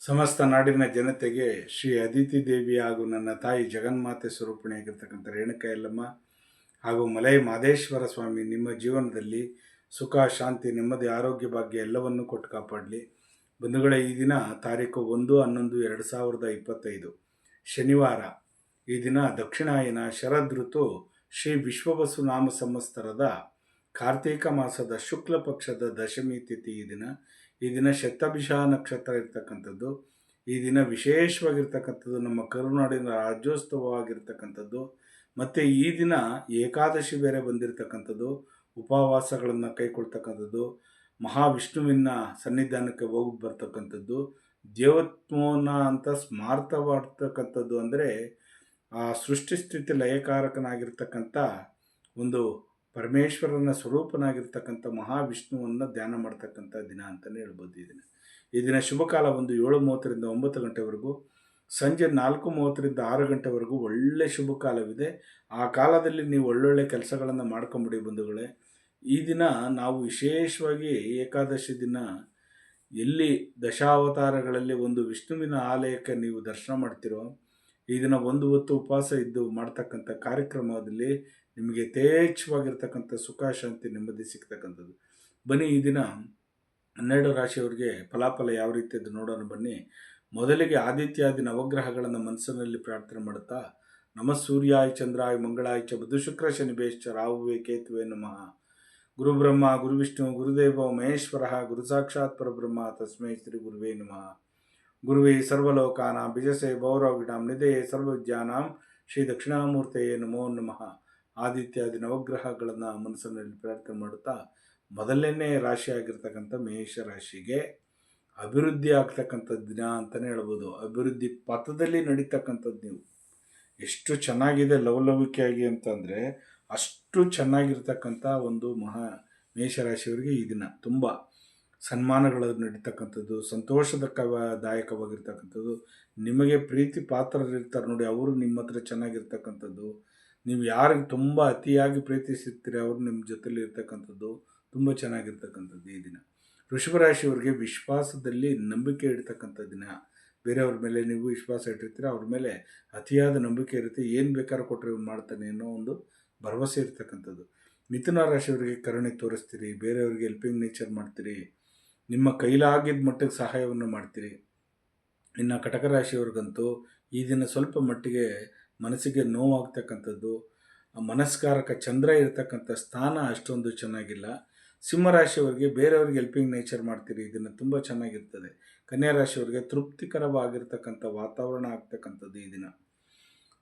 ಸಮಸ್ತ ನಾಡಿನ ಜನತೆಗೆ ಶ್ರೀ ಅದಿತಿ ದೇವಿ ಹಾಗೂ ನನ್ನ ತಾಯಿ ಜಗನ್ಮಾತೆ ಸ್ವರೂಪಿಣಿಯಾಗಿರ್ತಕ್ಕಂಥ ರೇಣುಕಾ ಯಲ್ಲಮ್ಮ ಹಾಗೂ ಮಲೈ ಮಾದೇಶ್ವರ ಸ್ವಾಮಿ ನಿಮ್ಮ ಜೀವನದಲ್ಲಿ ಸುಖ, ಶಾಂತಿ, ನೆಮ್ಮದಿ, ಆರೋಗ್ಯ ಭಾಗ್ಯ ಎಲ್ಲವನ್ನೂ ಕೊಟ್ಟು ಕಾಪಾಡಲಿ. ಬಂಧುಗಳೇ, ಈ ದಿನ ತಾರೀಕು ಒಂದು, ಹನ್ನೊಂದು, ಎರಡು ಸಾವಿರದ ಇಪ್ಪತ್ತೈದು. ಶನಿವಾರ. ಈ ದಿನ ದಕ್ಷಿಣಾಯನ ಶರದ್ ಋತು ಶ್ರೀ ವಿಶ್ವವಸು ನಾಮ ಸಂವತ್ಸರದ ಕಾರ್ತೀಕ ಮಾಸದ ಶುಕ್ಲ ಪಕ್ಷದ ದಶಮಿ ತಿಥಿ ಈ ದಿನ. ಈ ದಿನ ಶತಭಿಷ ನಕ್ಷತ್ರ ಇರ್ತಕ್ಕಂಥದ್ದು, ಈ ದಿನ ವಿಶೇಷವಾಗಿರ್ತಕ್ಕಂಥದ್ದು, ನಮ್ಮ ಕರುನಾಡಿನ ರಾಜ್ಯೋತ್ಸವವಾಗಿರ್ತಕ್ಕಂಥದ್ದು, ಮತ್ತು ಈ ದಿನ ಏಕಾದಶಿ ಬೇರೆ ಬಂದಿರತಕ್ಕಂಥದ್ದು, ಉಪವಾಸಗಳನ್ನು ಕೈಕೊಳ್ತಕ್ಕಂಥದ್ದು, ಮಹಾವಿಷ್ಣುವಿನ ಸನ್ನಿಧಾನಕ್ಕೆ ಹೋಗಿ ಬರ್ತಕ್ಕಂಥದ್ದು ದೇವತ್ಮೋನ ಅಂತ ಸ್ಮಾರ್ತವಾಡ್ತಕ್ಕಂಥದ್ದು ಅಂದರೆ ಆ ಸೃಷ್ಟಿ ಸ್ಥಿತಿ ಲಯಕಾರಕನಾಗಿರ್ತಕ್ಕಂಥ ಒಂದು ಪರಮೇಶ್ವರನ ಸ್ವರೂಪನಾಗಿರ್ತಕ್ಕಂಥ ಮಹಾವಿಷ್ಣುವನ್ನು ಧ್ಯಾನ ಮಾಡ್ತಕ್ಕಂಥ ದಿನ ಅಂತಲೇ ಹೇಳ್ಬೋದು ಈ ದಿನ. ಈ ದಿನ ಶುಭಕಾಲ ಒಂದು ಏಳು ಮೂವತ್ತರಿಂದ ಒಂಬತ್ತು ಗಂಟೆವರೆಗೂ, ಸಂಜೆ ನಾಲ್ಕು ಮೂವತ್ತರಿಂದ ಆರು ಗಂಟೆವರೆಗೂ ಒಳ್ಳೆ ಶುಭ ಕಾಲವಿದೆ ಆ ಕಾಲದಲ್ಲಿ ನೀವು ಒಳ್ಳೊಳ್ಳೆ ಕೆಲಸಗಳನ್ನು ಮಾಡ್ಕೊಂಬಿಡಿ ಬಂಧುಗಳೇ. ಈ ದಿನ ನಾವು ವಿಶೇಷವಾಗಿ ಏಕಾದಶಿ ದಿನ ಎಲ್ಲಿ ದಶಾವತಾರಗಳಲ್ಲಿ ಒಂದು ವಿಷ್ಣುವಿನ ಆಲಯಕ್ಕೆ ನೀವು ದರ್ಶನ ಮಾಡ್ತಿರೋ, ಈ ದಿನ ಒಂದು ಹೊತ್ತು ಉಪವಾಸ ಇದ್ದು ಮಾಡ್ತಕ್ಕಂಥ ಕಾರ್ಯಕ್ರಮದಲ್ಲಿ ನಿಮಗೆ ಯಥೇಚ್ಛವಾಗಿರ್ತಕ್ಕಂಥ ಸುಖ ಶಾಂತಿ ನೆಮ್ಮದಿ ಸಿಗ್ತಕ್ಕಂಥದ್ದು. ಬನ್ನಿ ಈ ದಿನ ಹನ್ನೆರಡು ರಾಶಿಯವರಿಗೆ ಫಲಾಫಲ ಯಾವ ರೀತಿ ಅದು ನೋಡೋಣ ಬನ್ನಿ. ಮೊದಲಿಗೆ ಆದಿತ್ಯಾದಿ ನವಗ್ರಹಗಳನ್ನು ಮನಸ್ಸಿನಲ್ಲಿ ಪ್ರಾರ್ಥನೆ ಮಾಡುತ್ತಾ, ನಮ ಸೂರ್ಯಾಯ ಚಂದ್ರಾಯ ಮಂಗಳಾಯ ಚ ಬುಧ ಶುಕ್ರ ಶನಿ ಬೇಶ್ಚ ರಾಹುವೆ ಕೇತುವೆ ನಮಃ. ಗುರು ಬ್ರಹ್ಮ, ಗುರು ವಿಷ್ಣು, ಗುರುದೇವ, ಮಹೇಶ್ವರ, ಗುರು ಸಾಕ್ಷಾತ್ ಪರಬ್ರಹ್ಮ, ತಸ್ಮೈ ಶ್ರೀ ಗುರುವೇ ನಮಃ. ಗುರುವೇ ಸರ್ವಲೋಕಾನ, ಬಿಜಸೆ ಗೌರವ ಗಿಡಾಂ ನಿಧೇ ಸರ್ವಜ್ಞಾನಾಂ, ಶ್ರೀ ದಕ್ಷಿಣಾಮೂರ್ತೆಯೇ ನಮೋ ನಮಃ. ಆದಿತ್ಯಾದಿ ನವಗ್ರಹಗಳನ್ನು ಮನಸ್ಸಿನಲ್ಲಿ ಪ್ರಾರ್ಥನೆ ಮಾಡುತ್ತಾ ಮೊದಲನೇ ರಾಶಿ ಆಗಿರ್ತಕ್ಕಂಥ ಮೇಷ ರಾಶಿಗೆ ಅಭಿವೃದ್ಧಿ ಆಗ್ತಕ್ಕಂಥ ದಿನ ಅಂತಲೇ ಹೇಳ್ಬೋದು. ಅಭಿವೃದ್ಧಿ ಪಥದಲ್ಲಿ ನಡೀತಕ್ಕಂಥದ್ದು ನೀವು. ಎಷ್ಟು ಚೆನ್ನಾಗಿದೆ ಲವಲವಿಕೆಯಾಗಿ ಅಂತಂದರೆ ಅಷ್ಟು ಚೆನ್ನಾಗಿರ್ತಕ್ಕಂಥ ಒಂದು ಮಹಾ ಮೇಷರಾಶಿಯವರಿಗೆ ಈ ದಿನ ತುಂಬ ಸನ್ಮಾನಗಳು ನಡೀತಕ್ಕಂಥದ್ದು ಸಂತೋಷದ ದಾಯಕವಾಗಿರ್ತಕ್ಕಂಥದ್ದು ನಿಮಗೆ ಪ್ರೀತಿ ಪಾತ್ರರಿರ್ತಾರೆ ನೋಡಿ, ಅವರು ನಿಮ್ಮ ಹತ್ರ ಚೆನ್ನಾಗಿರ್ತಕ್ಕಂಥದ್ದು ನೀವು ಯಾರಿಗೆ ತುಂಬ ಅತಿಯಾಗಿ ಪ್ರೀತಿಸಿರ್ತೀರಿ ಅವರು ನಿಮ್ಮ ಜೊತೆಲಿ ಇರ್ತಕ್ಕಂಥದ್ದು ತುಂಬ ಚೆನ್ನಾಗಿರ್ತಕ್ಕಂಥದ್ದು ಈ ದಿನ. ವೃಷಭರಾಶಿಯವರಿಗೆ ವಿಶ್ವಾಸದಲ್ಲಿ ನಂಬಿಕೆ ಇಡ್ತಕ್ಕಂಥ ದಿನ. ಬೇರೆಯವ್ರ ಮೇಲೆ ನೀವು ವಿಶ್ವಾಸ ಇಟ್ಟಿರ್ತೀರ, ಅವ್ರ ಮೇಲೆ ಅತಿಯಾದ ನಂಬಿಕೆ ಇರುತ್ತೆ, ಏನು ಬೇಕಾದ್ರೂ ಕೊಟ್ಟರೆ ಇವ್ನು ಮಾಡ್ತಾನೆ ಅನ್ನೋ ಒಂದು ಭರವಸೆ ಇರ್ತಕ್ಕಂಥದ್ದು. ಮಿಥುನ ರಾಶಿಯವರಿಗೆ ಕರುಣೆ ತೋರಿಸ್ತೀರಿ, ಬೇರೆಯವ್ರಿಗೆ ಹೆಲ್ಪಿಂಗ್ ನೇಚರ್ ಮಾಡ್ತೀರಿ, ನಿಮ್ಮ ಕೈಲಾಗಿದ್ದ ಮಟ್ಟಿಗೆ ಸಹಾಯವನ್ನು ಮಾಡ್ತೀರಿ. ಇನ್ನು ಕಟಕ ರಾಶಿಯವ್ರಿಗಂತೂ ಈ ದಿನ ಸ್ವಲ್ಪ ಮಟ್ಟಿಗೆ ಮನಸ್ಸಿಗೆ ನೋವಾಗ್ತಕ್ಕಂಥದ್ದು ಮನಸ್ಕಾರಕ ಚಂದ್ರ ಇರತಕ್ಕಂಥ ಸ್ಥಾನ ಅಷ್ಟೊಂದು ಚೆನ್ನಾಗಿಲ್ಲ. ಸಿಂಹರಾಶಿಯವರಿಗೆ ಬೇರೆಯವ್ರಿಗೆ ಹೆಲ್ಪಿಂಗ್ ನೇಚರ್ ಮಾಡ್ತೀರಿ, ಇದನ್ನು ತುಂಬ ಚೆನ್ನಾಗಿರ್ತದೆ. ಕನ್ಯಾ ರಾಶಿಯವರಿಗೆ ತೃಪ್ತಿಕರವಾಗಿರ್ತಕ್ಕಂಥ ವಾತಾವರಣ ಆಗ್ತಕ್ಕಂಥದ್ದು ಈ ದಿನ.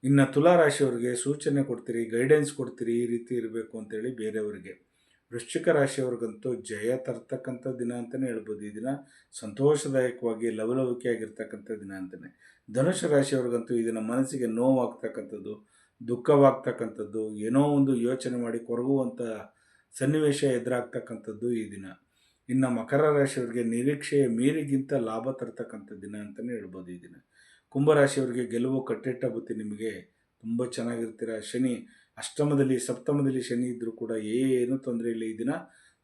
ಇನ್ನು ತುಲಾ ರಾಶಿಯವರಿಗೆ ಸೂಚನೆ ಕೊಡ್ತೀರಿ ಗೈಡೆನ್ಸ್ ಕೊಡ್ತೀರಿ, ಈ ರೀತಿ ಇರಬೇಕು ಅಂತೇಳಿ ಬೇರೆಯವರಿಗೆ. ವೃಶ್ಚಿಕ ರಾಶಿಯವ್ರಿಗಂತೂ ಜಯ ತರ್ತಕ್ಕಂಥ ದಿನ ಅಂತಲೇ ಹೇಳ್ಬೋದು. ಈ ದಿನ ಸಂತೋಷದಾಯಕವಾಗಿ ಲವಲವಿಕೆಯಾಗಿರ್ತಕ್ಕಂಥ ದಿನ ಅಂತಲೇ. ಧನುಷ ರಾಶಿಯವ್ರಿಗಂತೂ ಈ ದಿನ ಮನಸ್ಸಿಗೆ ನೋವಾಗ್ತಕ್ಕಂಥದ್ದು, ದುಃಖವಾಗ್ತಕ್ಕಂಥದ್ದು, ಏನೋ ಒಂದು ಯೋಚನೆ ಮಾಡಿ ಕೊರಗುವಂಥ ಸನ್ನಿವೇಶ ಎದುರಾಗ್ತಕ್ಕಂಥದ್ದು ಈ ದಿನ. ಇನ್ನು ಮಕರ ರಾಶಿಯವರಿಗೆ ನಿರೀಕ್ಷೆಯ ಮೀರಿಗಿಂತ ಲಾಭ ತರ್ತಕ್ಕಂಥ ದಿನ ಅಂತಲೇ ಹೇಳ್ಬೋದು ಈ ದಿನ. ಕುಂಭರಾಶಿಯವರಿಗೆ ಗೆಲುವು ಕಟ್ಟಿಟ್ಟ ಬುತ್ತಿ ನಿಮಗೆ ತುಂಬ ಚೆನ್ನಾಗಿರ್ತೀರ. ಶನಿ ಅಷ್ಟಮದಲ್ಲಿ, ಸಪ್ತಮದಲ್ಲಿ ಶನಿ ಇದ್ದರೂ ಕೂಡ ಏನು ತೊಂದರೆ ಇಲ್ಲ. ಈ ದಿನ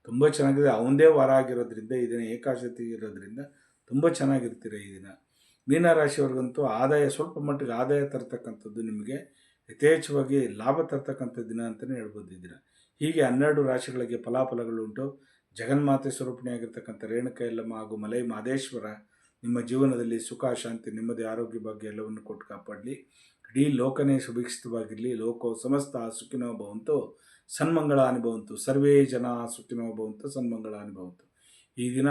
ತುಂಬ ಚೆನ್ನಾಗಿದೆ. ಅವಂದೇ ವಾರ ಆಗಿರೋದ್ರಿಂದ, ಈ ದಿನ ಏಕಾಶತಿ ಇರೋದ್ರಿಂದ ತುಂಬ ಚೆನ್ನಾಗಿರ್ತೀರ ಈ ದಿನ. ಮೀನರಾಶಿಯವ್ರಿಗಂತೂ ಆದಾಯ, ಸ್ವಲ್ಪ ಮಟ್ಟಿಗೆ ಆದಾಯ ತರ್ತಕ್ಕಂಥದ್ದು ನಿಮಗೆ ಯಥೇಚ್ಛವಾಗಿ ಲಾಭ ತರ್ತಕ್ಕಂಥ ದಿನ ಅಂತಲೇ ಹೇಳ್ಬೋದು ಈ ದಿನ. ಹೀಗೆ ಹನ್ನೆರಡು ರಾಶಿಗಳಿಗೆ ಫಲಾಫಲಗಳುಂಟು ಜಗನ್ಮಾತೆ ಸ್ವರೂಪಿಣಿಯಾಗಿರ್ತಕ್ಕಂಥ ರೇಣುಕ ಹಾಗೂ ಮಲೈ ಮಾದೇಶ್ವರ ನಿಮ್ಮ ಜೀವನದಲ್ಲಿ ಸುಖ, ಶಾಂತಿ, ನೆಮ್ಮದಿ, ಆರೋಗ್ಯ ಭಾಗ್ಯ ಎಲ್ಲವನ್ನು ಕೊಟ್ಟು ಕಾಪಾಡಲಿ. ಇಡೀ ಲೋಕನೇ ಸುಭಿಕ್ಷಿತವಾಗಿರಲಿ, ಲೋಕೋ ಸಮಸ್ತ ಸುಖಿನೋ ಭವಂತು ಸನ್ಮಂಗಳ ಅನುಭವಂತು ಸರ್ವೇ ಜನ ಸುಖಿನೋ ಭವಂತು ಸನ್ಮಂಗಳ ಅನುಭವಂತು ಈ ದಿನ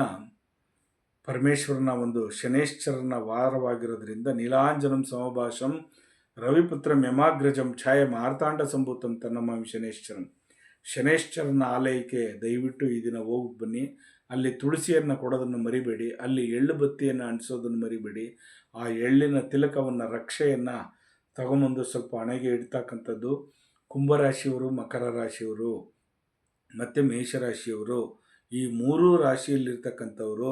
ಪರಮೇಶ್ವರನ ಒಂದು ಶನೇಶ್ವರನ ವಾರವಾಗಿರೋದ್ರಿಂದ ನೀಲಾಂಜನಂ ಸಮಭಾಷಂ ರವಿಪುತ್ರ ಮೆಮಾಗ್ರಜಂ ಛಾಯೆ ಮಾರ್ತಾಂಡ ಸಂಭೂತಂ ತನ್ನಮ್ಮ ಶನೇಶ್ವರಂ. ಶನೇಶ್ವರನ ಆಲಯಕ್ಕೆ ದಯವಿಟ್ಟು ಈ ದಿನ ಹೋಗಿ ಬನ್ನಿ. ಅಲ್ಲಿ ತುಳಸಿಯನ್ನು ಕೊಡೋದನ್ನು ಮರಿಬೇಡಿ. ಅಲ್ಲಿ ಎಳ್ಳು ಬತ್ತಿಯನ್ನು ಅಂಟಿಸೋದನ್ನು ಮರಿಬೇಡಿ. ಆ ಎಳ್ಳಿನ ತಿಲಕವನ್ನು, ರಕ್ಷೆಯನ್ನು ತಗೊಂಬಂದು ಸ್ವಲ್ಪ ಹಣೆಗೆ ಇಡ್ತಕ್ಕಂಥದ್ದು. ಕುಂಭರಾಶಿಯವರು, ಮಕರ ರಾಶಿಯವರು, ಮತ್ತು ಮೇಷರಾಶಿಯವರು ಈ ಮೂರೂ ರಾಶಿಯಲ್ಲಿರ್ತಕ್ಕಂಥವರು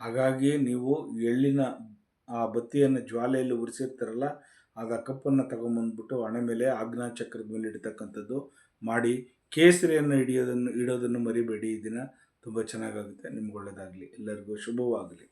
ಹಾಗಾಗಿ ನೀವು ಎಳ್ಳಿನ, ಆ ಬತ್ತಿಯನ್ನು ಜ್ವಾಲೆಯಲ್ಲಿ ಉರಿಸಿರ್ತಾರಲ್ಲ, ಆಗ ಕಪ್ಪನ್ನು ತಗೊಂಬಂದ್ಬಿಟ್ಟು ಹಣೆ ಮೇಲೆ ಆಜ್ಞಾ ಚಕ್ರದ ಮೇಲೆ ಇಡ್ತಕ್ಕಂಥದ್ದು ಮಾಡಿ, ಕೇಸರಿಯನ್ನು ಹಿಡಿಯೋದನ್ನು, ಇಡೋದನ್ನು ಮರಿಬೇಡಿ. ಈ ದಿನ ತುಂಬ ಚೆನ್ನಾಗಾಗುತ್ತೆ. ನಿಮ್ಗೆ ಒಳ್ಳೆಯದಾಗಲಿ ಎಲ್ಲರಿಗೂ ಶುಭವಾಗಲಿ.